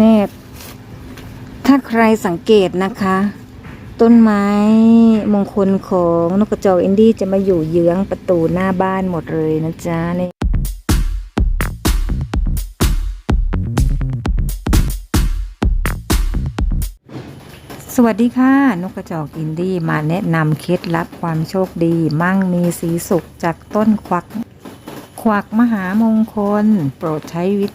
นี่ถ้าใครสังเกตนะคะ ต้นไม้มงคลของนกกระจอกอินดี้จะมาอยู่เยื้องประตูหน้าบ้านหมดเลยนะจ๊ะนี่สวัสดีค่ะ นกกระจอกอินดี้มาแนะนำเคล็ดลับความโชคดี มั่งมีสีสุขจากต้นควัก ควักมหามงคล โปรดใช้วิ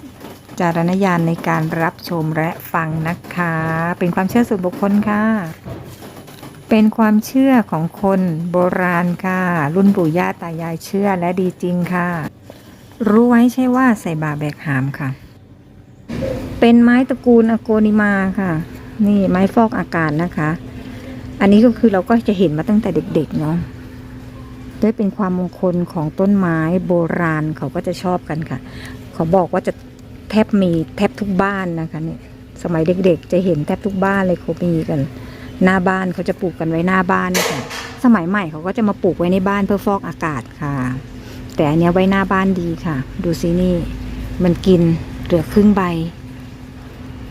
จารณญาณในการรับชมและฟังนะคะ เป็นความเชื่อส่วนบุคคลค่ะ เป็นความเชื่อของคนโบราณค่ะ รุ่นปู่ย่าตายายเชื่อและดีจริงค่ะ รู้ไว้ใช่ว่าใส่บาแบกหามค่ะ เป็นไม้ตระกูลอโกนิมาค่ะ นี่ไม้ฟอกอากาศนะคะ อันนี้ก็คือเราก็จะเห็นมาตั้งแต่เด็กๆเนาะด้วยเป็นความมงคลของต้นไม้โบราณเขาก็จะชอบกันค่ะเขาบอกว่าจะ บมีแทบทุกบ้านนะคะเนี่ยสมัยเด็กๆ จะเห็นแทบทุกบ้านเลยเขามีกัน หน้าบ้านเขาจะปลูกกันไว้หน้าบ้านค่ะสมัยใหม่เขาก็จะมาปลูกไว้ในบ้านเพื่อฟอกอากาศค่ะ แต่อันนี้ไว้หน้าบ้านดีค่ะ ดูสินี่ มันกินเหลือครึ่งใบ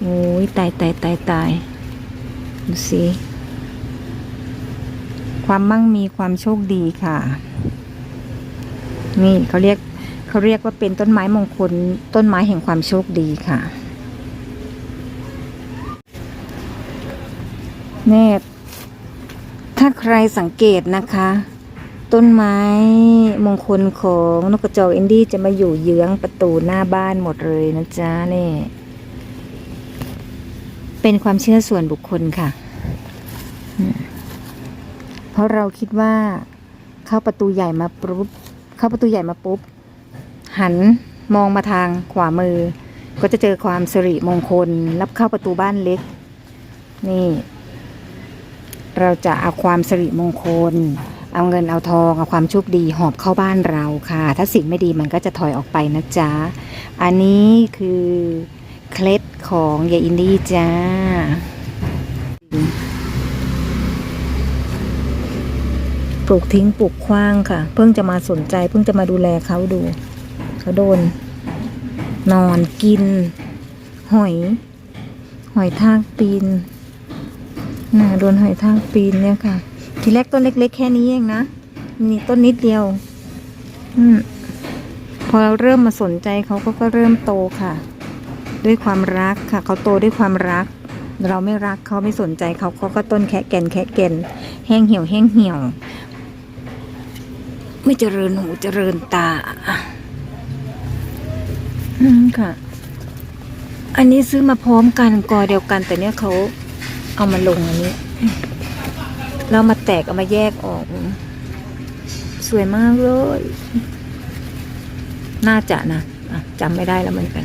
โอ้ยตายตายตายตายดูสิความมั่งมีความโชคดีค่ะ นี่เขาเรียก เขาเรียกว่าเป็นต้นไม้มงคลต้นไม้แห่งความโชคดีค่ะแน่ถ้าใครสังเกตนะคะ ต้นไม้มงคลของนกกระจอกอินดี้จะมาอยู่เยื้องประตูหน้าบ้านหมดเลยนะจ๊ะนี่ เป็นความเชื่อส่วนบุคคลค่ะ เพราะเราคิดว่าเข้าประตูใหญ่มาปุ๊บเข้าประตูใหญ่มาปุ๊บ หันมองมาทางขวามือ ก็จะเจอความสิริมงคล รับเข้าประตูบ้านเล็ก นี่ เราจะเอาความสิริมงคล เอาเงินเอาทองเอาความโชคดีหอบเข้าบ้านเราค่ะ ถ้าสิ่งไม่ดีมันก็จะถอยออกไปนะจ๊ะ อันนี้คือเคล็ดของยายอินดี้จ้าปลูกทิ้งปลูกขว้างค่ะ เพิ่งจะมาสนใจ เพิ่งจะมาดูแลเขาดู เขาโดน นอนกิน หอย หอยทากปีนน่ะโดนหอยทากปีนเนี่ยค่ะ ทีแรกต้นเล็กๆ แค่นี้เองนะนี่ต้นนิดเดียว อืมพอเราเริ่มมาสนใจเขาก็ก็เริ่มโตค่ะ ด้วยความรักค่ะ เขาโตด้วยความรัก เราไม่รักเขาไม่สนใจเขาเขาก็ต้นแค่แก่นแค่แก่นแห้งเหี่ยวแห้งเหี่ยว ไม่เจริญหูเจริญตา อืมค่ะ อันนี้ซื้อมาพร้อมกันกอเดียวกัน แต่เนี้ยเขาเอามาลงอันนี้เรามาแตกเอามาแยกออก สวยมากเลย น่าจะนะะจำไม่ได้แล้วเหมือนกัน